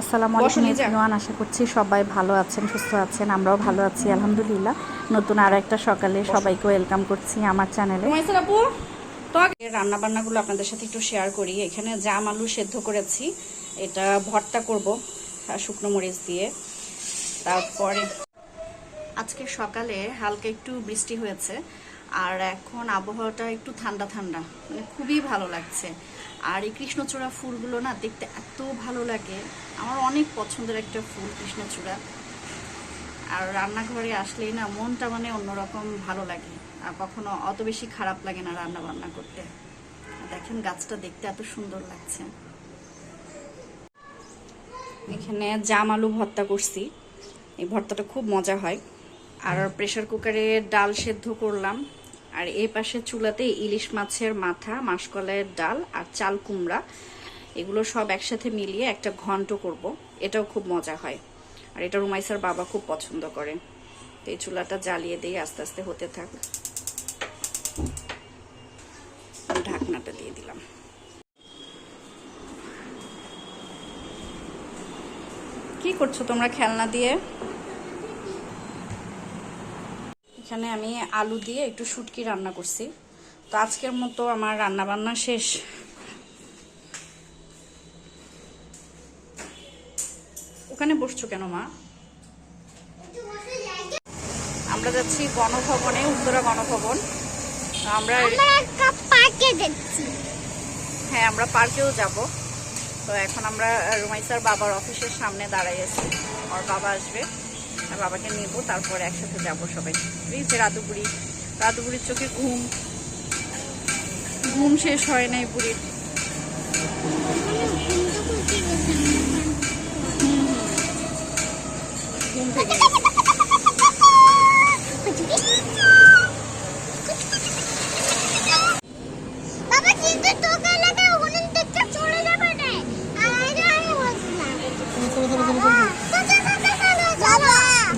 আসসালামু আলাইকুম বসো আশা করছি সবাই ভালো আছেন সুস্থ আছেন আমরাও ভালো আছি আলহামদুলিল্লাহ। নতুন আর একটা সকালে সবাইকে ওয়েলকাম করছি আমার চ্যানেলে রান্না বান্নাগুলো আপনাদের সাথে একটু শেয়ার করি এখানে জাম আলু সেদ্ধ করেছি। এটা ভর্তা করব শুকনো মরিচ দিয়ে। তারপরে আজকে সকালে হালকা একটু বৃষ্টি হয়েছে আর এখন আবহাওয়াটা একটু ঠান্ডা ঠান্ডা মানে খুবই ভালো লাগছে। আর এই কৃষ্ণচূড়া ফুলগুলো না দেখতে এত ভালো লাগে। আমার অনেক পছন্দের একটা ফুল কৃষ্ণচূড়া। আর রান্নাঘরে আসলেই না মনটা মানে অন্যরকম ভালো লাগে। আর কখনো অত বেশি খারাপ লাগে না রান্না বান্না করতে দেখেন গাছটা দেখতে এত সুন্দর লাগছে। এখানে জাম আলু ভর্তা করছি। এই ভর্তাটা খুব মজা হয়। আর প্রেশার কুকারে ডাল সেদ্ধ করলাম। আর এই পাশে চুলাতে ইলিশ মাছের মাথা, মাসকলাইয়ের ডাল আর চাল কুমড়া, এগুলো সব একসাথে মিলিয়ে একটা ঘন্ট করব। এটাও খুব মজা হয়। আর এটা রুমাইসার বাবা খুব পছন্দ করে। তো এই চুলাটা জ্বালিয়ে দিয়ে আস্তে আস্তে হতে থাক। ঢাকনাটা দিয়ে দিলাম। কি করছ তোমরা খেলনা দিয়ে? এখানে আমি আলু দিয়ে একটু শুটকি রান্না করছি। তো আজকের মতো আমার রান্না বান্না শেষ। ওখানে বসছো কেন মা? আমরা যাচ্ছি গণভবনে উত্তরা গণভবন। আমরা হ্যাঁ আমরা পার্কেও যাব। তো এখন আমরা রুমাইসার বাবার অফিসের সামনে দাঁড়াই আছি। আমার বাবা আসবে। বাবাকে নেব, তারপরে একসাথে যাব সবাই। এই যে রাতুপুরির রাধুপুরির চোখে ঘুম। ঘুম শেষ হয় নাই বুড়ির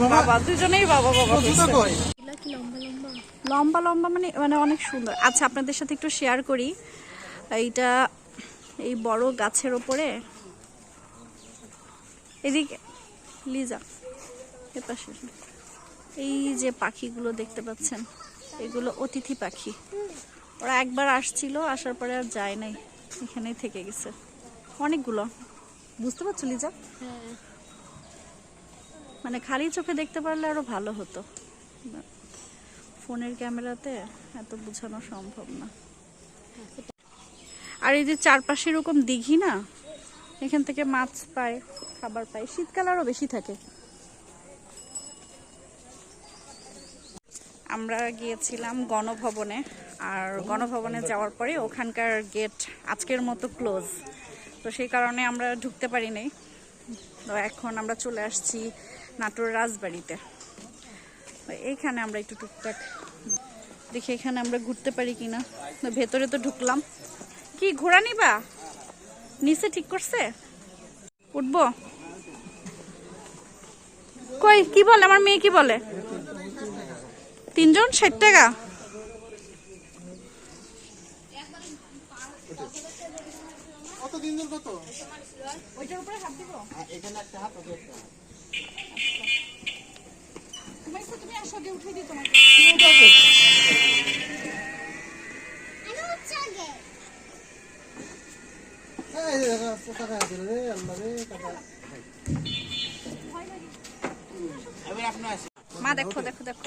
বাবা। বাবা দুজনেই বাবা বাবা লম্বা লম্বা মানে মানে অনেক সুন্দর। আচ্ছা আপনাদের সাথে একটু শেয়ার করি। এইটা এই বড় গাছের ওপরে। এদিকে লিজা এপাশে এই যে পাখিগুলো দেখতে পাচ্ছেন এগুলো অতিথি পাখি। ওরা একবার আসছিল আসার পরে আর যায় নাই। এখানেই থেকে গেছে। অনেকগুলো। বুঝতে পারছ লিজা? মানে খালি চোখে দেখতে পারলে আরও ভালো হতো। ফোনের ক্যামেরাতে এত বোঝানো সম্ভব না। আর এই যে চারপাশে এরকম দিঘি না, এখান থেকে মাছ পায়, খাবার পায়, শীতকাল আরও বেশি থাকে। আমরা গিয়েছিলাম গণভবনে, আর গণভবনে যাওয়ার পরে ওখানকার গেট আজকের মতো ক্লোজ। তো সেই কারণে আমরা ঢুকতে পারি নাই তো এখন আমরা চলে আসছি নাটোর রাজবাড়িতে। এইখানে আমরা একটু টুকটাক দেখি এখানে আমরা ঘুরতে পারি কিনা। ভেতরে তো ঢুকলাম। কি ঘোরা নিবা? নিচে ঠিক করছে? উঠবো? কই কি বলে? আমার মেয়ে কি বলে? তিনজন? ষাট টাকা? কত দিন ধরে কত? ওইটার উপরে হাত দিব। এখানে একটা হাত তুমি আসো উঠে দিই তোমাকে। মা দেখো দেখো দেখো।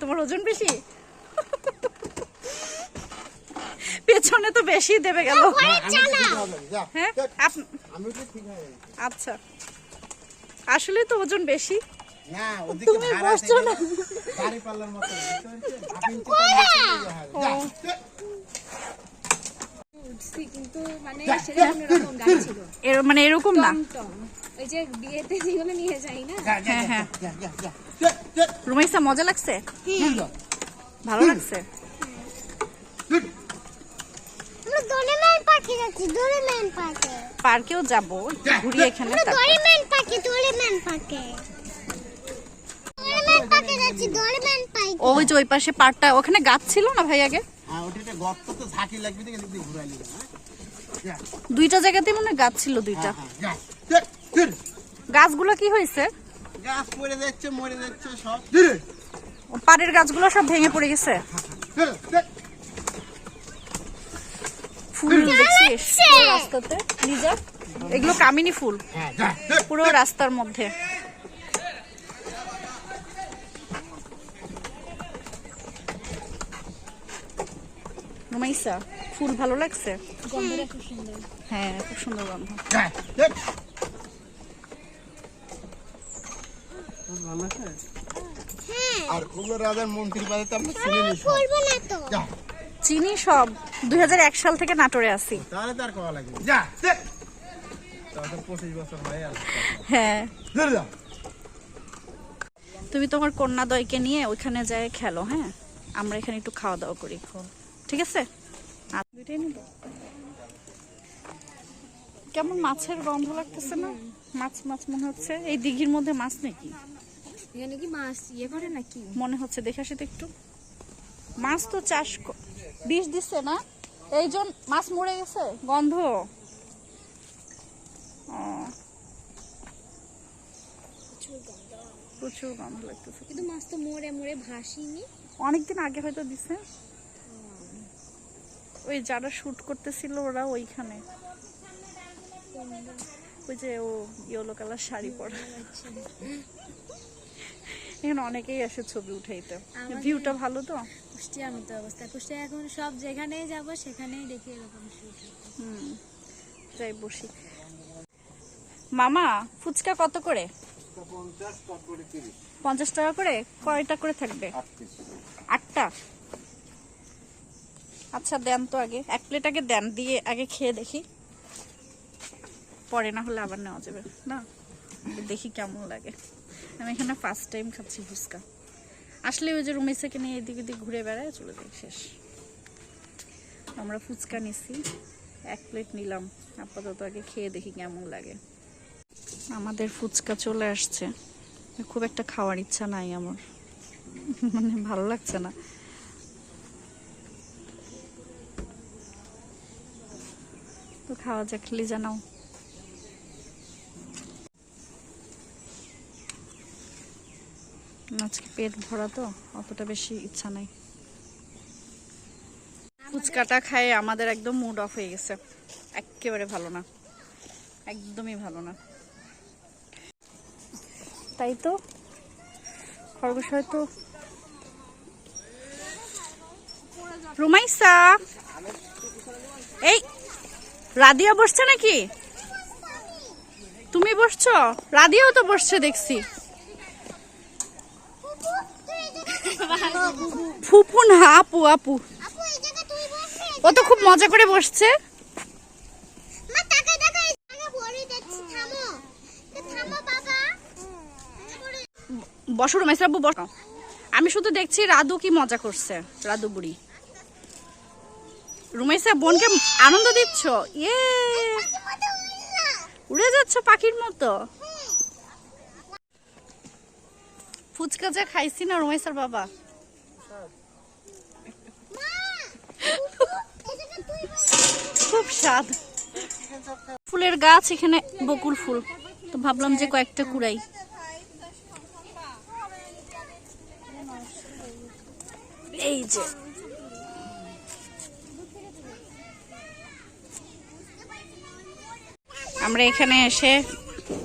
তোমার ওজন বেশি? পেছনে তো বেশি দেবে গেল। হ্যাঁ ঠিক হবে আচ্ছা। আসলে তো ওজন বেশি। তুমি বসছো না। কিন্তু মানে সেরকম এরকম গাড়ি ছিল মানে এরকম না। ওই যে বিয়েতে যেগুলো নিয়ে যাই না? হ্যাঁ, হ্যাঁ। রুমাইসা মজা লাগছে? ভালো লাগছে? দোলেমান পার্কে পার্কেও যাব ঘুরি এখানে আমরা পার্কে দোলেমান পার্কে। দোলেমান পার্কে যাচ্ছি দোলেমান পার্কে। ওই যে ওই পাশে পার্কটা ওখানে গাছ ছিল না ভাই আগে? হ্যাঁ ওটা গর্ত তো ঝাঁকি লাগবে দেখে দেখবি ঘুরাইলি হ্যাঁ দুইটা জায়গাতেই মনে হয় গাছ ছিল দুইটা। হ্যাঁ, যা। দেখ, ধুর। গাছগুলো কি হয়েছে? গাছ মরে যাচ্ছে মরে যাচ্ছে সব। পাড়ের গাছগুলো সব ভেঙে পড়ে গেছে। ফুল দেখছিস রাস্তাতে। লিজা এগুলো কামিনী ফুল। হ্যাঁ। পুরো রাস্তার মধ্যে। ফুল ভালো লাগছে? গন্ধটা খুব সুন্দর। হ্যাঁ খুব সুন্দর গন্ধ। আর রাজার মন্ত্রী বাদে তো আমরা শুনে চিনি সব দুই হাজার এক সাল থেকে নাটোরে আছি। তাহলে তার কওয়া লাগবে। যা দেখ তাহলে পঁচিশ বছর হ্যাঁ তুমি তোমার কন্যাদয়কে নিয়ে ওইখানে যায় খেলো হ্যাঁ? আমরা এখানে একটু খাওয়া দাওয়া করি ঠিক আছে? কেমন মাছের গন্ধ লাগতেছে না? মাছ মাছ মনে হচ্ছে। এই দিঘির মধ্যে মাছ নাকি? এখানে কি মাছ? ইয়ে করে নাকি? মনে হচ্ছে দেখে আসি তো একটু। মাছ তো চাষ বিষ দিচ্ছে না? এই জন মাছ মরে গেছে? গন্ধ? প্রচুর গন্ধ। লাগতেছে। কিন্তু মাছ তো মরে মরে ভাসিনি। অনেকদিন আগে হয়তো দিছে। ওই যারা শুট করতেছিল ওরা ওইখানে। ওই যে ও ইয়েলো কালার শাড়ি পরা। এখানে অনেকেই আসে ছবি উঠাইতে। ভিউটা ভালো তো? কুষ্টিয়ার মতো অবস্থা। কুষ্টিয়া এখন সব যেখানেই যাব সেখানেই দেখি এরকম হুম যাই বসি। মামা ফুচকা কত করে? পঞ্চাশ টাকা করে। কয়টা করে থাকবে? আটটা। আচ্ছা দেন তো আগে। এক প্লেট আগে দেন দিয়ে আগে খেয়ে দেখি। পরে না হলে আবার নেওয়া যাবে। না? দেখি কেমন লাগে। আমি এখানে ফার্স্ট টাইম খাচ্ছি ফুচকা। আসলে ওই যে রুমেশাকে নিয়ে এদিক ওদিক ঘুরে বেড়ায়, চলে যাই, শেষ। আমরা ফুচকা নিছি, এক প্লেট নিলাম। আপাতত আগে খেয়ে দেখি কেমন লাগে। আমাদের ফুচকা চলে আসছে। খুব একটা খাওয়ার ইচ্ছা নাই আমার। মানে ভালো লাগছে না। তো খাওয়া যাক খালি জানাও আজকে পেট ভরা তো, অতটা বেশি ইচ্ছা নাই। ফুচকাটা খায় আমাদের একদম মুড অফ হয়ে গেছে। একেবারে ভালো না। একদমই ভালো না। তাই তো? খরগোশ হয়তো রুমাইসা! এই রাদিয়া বসছে নাকি? তুমি বসছো? রাদিয়াও তো বসছে দেখছি। ফুপু না আপু আপু। আপু ও তো খুব মজা করে বসছে। বাবা। বসো রুমাইসা আব্বু বসো। আমি শুধু দেখছি রাধু কি মজা করছে রাধু বুড়ি। রুমাইসা বোনকে আনন্দ দিচ্ছ? ইয়ে! উড়ে যাচ্ছ পাখির মতো। ফুচকা যা খাইছি না রুমাইসার বাবা। খুব স্বাদ। ফুলের গাছ, এখানে বকুল ফুল। তো ভাবলাম যে কয়েকটা কুড়াই। এই যে। আমরা এখানে এসে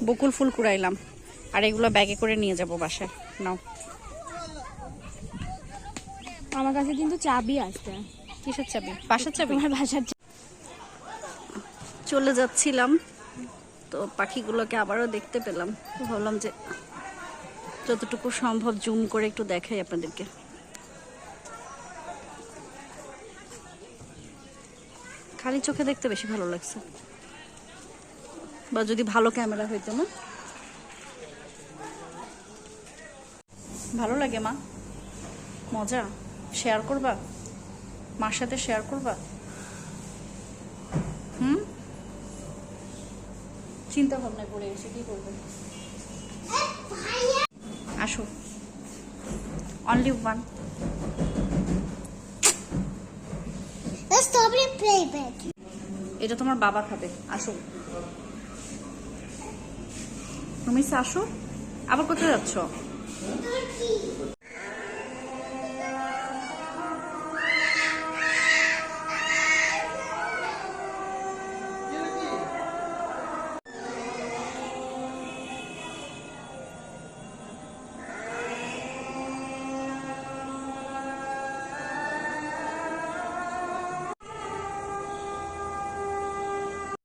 বকুল ফুল কুড়াইলাম। আর এগুলো ব্যাগে করে নিয়ে যাব বাসায়। নাও। আমার কাছে কিন্তু চাবি আছে। কিসের চাবি? বাসার চাবি? তোমার বাসার চলে যাচ্ছিলাম তো পাখিগুলোকে আবারও দেখতে পেলাম। ভাবলাম যে যতটুকু সম্ভব জুম করে একটু দেখাই আপনাদেরকে। খালি চোখে দেখতে বেশি ভালো লাগছে। বা যদি ভালো ক্যামেরা হইতো না? ভালো লাগে মা। মজা। শেয়ার করবা? মার সাথে শেয়ার করবা? হুম? চিন্তা ভাবনায় পড়ে গেছে কি করবে? আসো। অনলি ওয়ান এটা তোমার বাবা খাবে। আসো। তুমি আসো। আবার কোথায় যাচ্ছ? 好奇